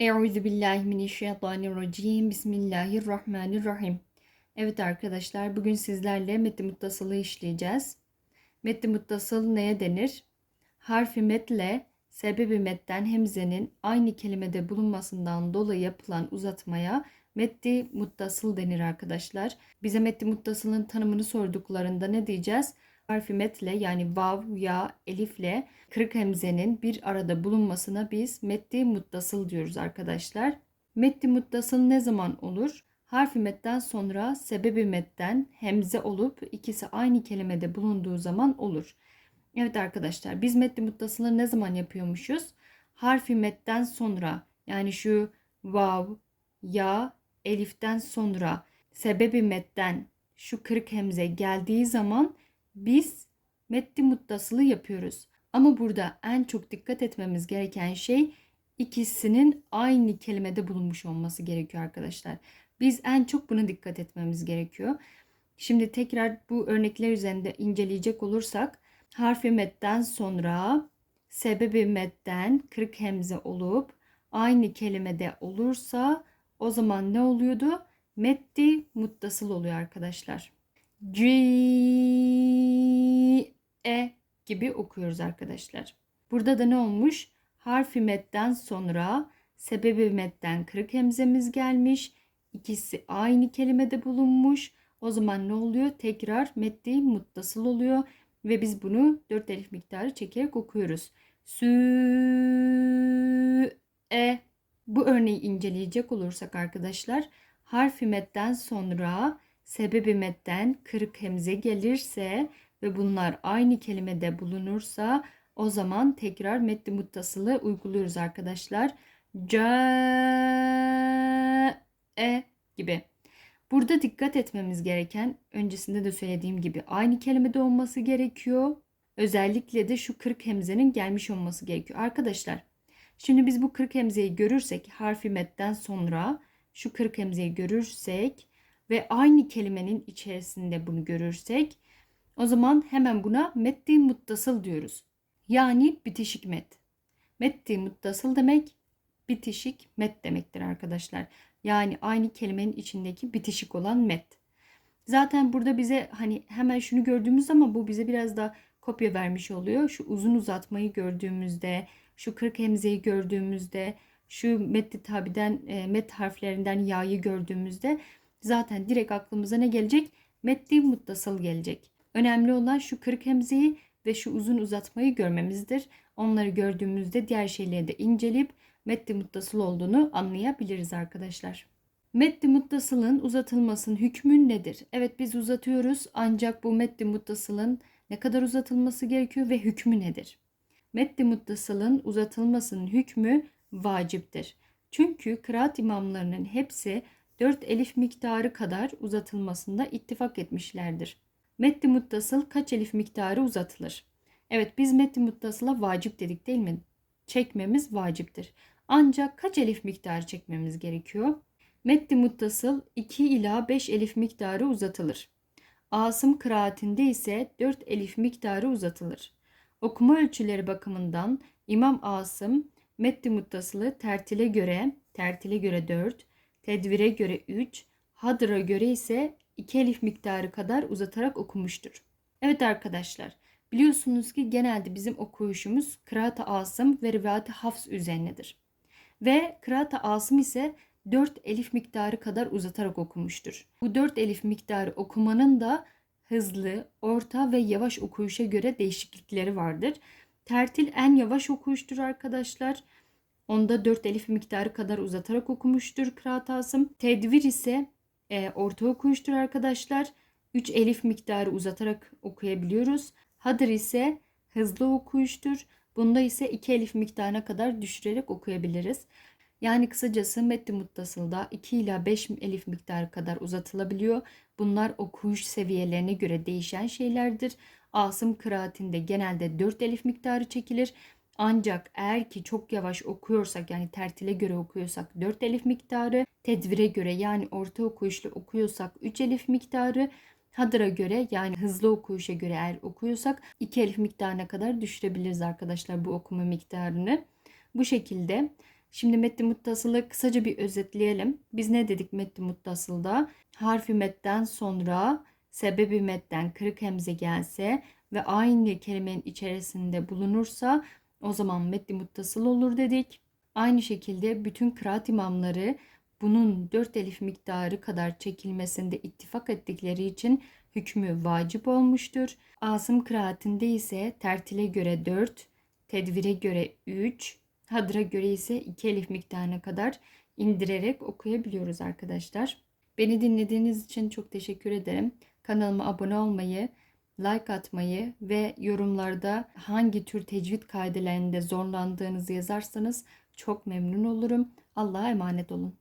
Euzu billahi mineşşeytanirracim. Bismillahirrahmanirrahim. Evet arkadaşlar bugün sizlerle metni muttasılı işleyeceğiz. Metni muttasıl neye denir? Harfi metle sebebi metten hemzenin aynı kelimede bulunmasından dolayı yapılan uzatmaya metni muttasıl denir arkadaşlar. Bize metni muttasılın tanımını sorduklarında ne diyeceğiz? Harfi metle yani vav, ya, elifle kırık hemzenin bir arada bulunmasına biz metti muttasıl diyoruz arkadaşlar. Metti muttasıl ne zaman olur? Harfi metten sonra sebebi metten hemze olup ikisi aynı kelimede bulunduğu zaman olur. Evet arkadaşlar biz metni muttasılı ne zaman yapıyormuşuz? Harfi metten sonra yani şu vav, ya, eliften sonra sebebi metten şu kırık hemze geldiği zaman biz metni muttasılı yapıyoruz. Ama burada en çok dikkat etmemiz gereken şey ikisinin aynı kelimede bulunmuş olması gerekiyor arkadaşlar. Biz en çok buna dikkat etmemiz gerekiyor. Şimdi tekrar bu örnekler üzerinde inceleyecek olursak harfi metten sonra sebebi metten kırık hemze olup aynı kelimede olursa o zaman ne oluyordu? Metti muttasıl oluyor arkadaşlar. C e gibi okuyoruz arkadaşlar. Burada da ne olmuş? Harfi metten sonra sebebi metten kırık hemzemiz gelmiş. İkisi aynı kelimede bulunmuş. O zaman ne oluyor? Tekrar metni muttasıl oluyor ve biz bunu dört elif miktarı çekerek okuyoruz. Sü e bu örneği inceleyecek olursak arkadaşlar harfi metten sonra sebebi metten kırık hemze gelirse ve bunlar aynı kelimede bulunursa o zaman tekrar metni muttasılı uyguluyoruz arkadaşlar. C e gibi. Burada dikkat etmemiz gereken öncesinde de söylediğim gibi aynı kelimede olması gerekiyor. Özellikle de şu kırık hemzenin gelmiş olması gerekiyor. Arkadaşlar şimdi biz bu kırık hemzeyi görürsek harfi metten sonra şu kırık hemzeyi görürsek ve aynı kelimenin içerisinde bunu görürsek o zaman hemen buna metti muttasıl diyoruz. Yani bitişik met. Metti muttasıl demek bitişik met demektir arkadaşlar. Yani aynı kelimenin içindeki bitişik olan met. Zaten burada bize hani hemen şunu gördüğümüz zaman bu bize biraz da kopya vermiş oluyor. Şu uzun uzatmayı gördüğümüzde, şu kırk hemzeyi gördüğümüzde, şu metti tabiden e, met harflerinden ya'yı gördüğümüzde zaten direkt aklımıza ne gelecek? Metti muttasıl gelecek. Önemli olan şu kırık hemzeyi ve şu uzun uzatmayı görmemizdir. Onları gördüğümüzde diğer şeyleri de inceleyip metni muttasıl olduğunu anlayabiliriz arkadaşlar. Metni muttasılın uzatılmasının hükmü nedir? Evet biz uzatıyoruz ancak bu metni muttasılın ne kadar uzatılması gerekiyor ve hükmü nedir? Metni muttasılın uzatılmasının hükmü vaciptir. Çünkü kıraat imamlarının hepsi 4 elif miktarı kadar uzatılmasında ittifak etmişlerdir. Metni muttasıl kaç elif miktarı uzatılır? Evet biz metni muttasıla vacip dedik değil mi? Çekmemiz vaciptir. Ancak kaç elif miktarı çekmemiz gerekiyor? Metni muttasıl 2 ila 5 elif miktarı uzatılır. Asım kıraatinde ise 4 elif miktarı uzatılır. Okuma ölçüleri bakımından İmam Asım metni muttasılı tertile göre tertile göre 4, tedvire göre 3, hadra göre ise 2 elif miktarı kadar uzatarak okumuştur. Evet arkadaşlar biliyorsunuz ki genelde bizim okuyuşumuz kıraat-ı asım ve rivayet-i hafs üzerinedir. Ve kıraat-ı asım ise 4 elif miktarı kadar uzatarak okumuştur. Bu 4 elif miktarı okumanın da hızlı, orta ve yavaş okuyuşa göre değişiklikleri vardır. Tertil en yavaş okuyuştur arkadaşlar. Onda 4 elif miktarı kadar uzatarak okumuştur kıraat asım. Tedvir ise e, orta okuyuştur arkadaşlar. 3 elif miktarı uzatarak okuyabiliyoruz. Hadır ise hızlı okuyuştur. Bunda ise 2 elif miktarına kadar düşürerek okuyabiliriz. Yani kısacası metni muttasılda 2 ila 5 elif miktarı kadar uzatılabiliyor. Bunlar okuyuş seviyelerine göre değişen şeylerdir. Asım kıraatinde genelde 4 elif miktarı çekilir. Ancak eğer ki çok yavaş okuyorsak yani tertile göre okuyorsak 4 elif miktarı, tedvire göre yani orta okuyuşlu okuyorsak 3 elif miktarı, hadıra göre yani hızlı okuyuşa göre eğer okuyorsak 2 elif miktarına kadar düşürebiliriz arkadaşlar bu okuma miktarını. Bu şekilde Şimdi metni muttasılı kısaca bir özetleyelim. Biz ne dedik metni muttasılda? Harfi metten sonra sebebi metten kırık hemze gelse ve aynı kelimenin içerisinde bulunursa o zaman metni muttasıl olur dedik. Aynı şekilde bütün kıraat imamları bunun 4 elif miktarı kadar çekilmesinde ittifak ettikleri için hükmü vacip olmuştur. Asım kıraatinde ise tertile göre 4, tedvire göre 3, hadra göre ise 2 elif miktarına kadar indirerek okuyabiliyoruz arkadaşlar. Beni dinlediğiniz için çok teşekkür ederim. Kanalıma abone olmayı, like atmayı ve yorumlarda hangi tür tecvid kaidelerinde zorlandığınızı yazarsanız çok memnun olurum. Allah'a emanet olun.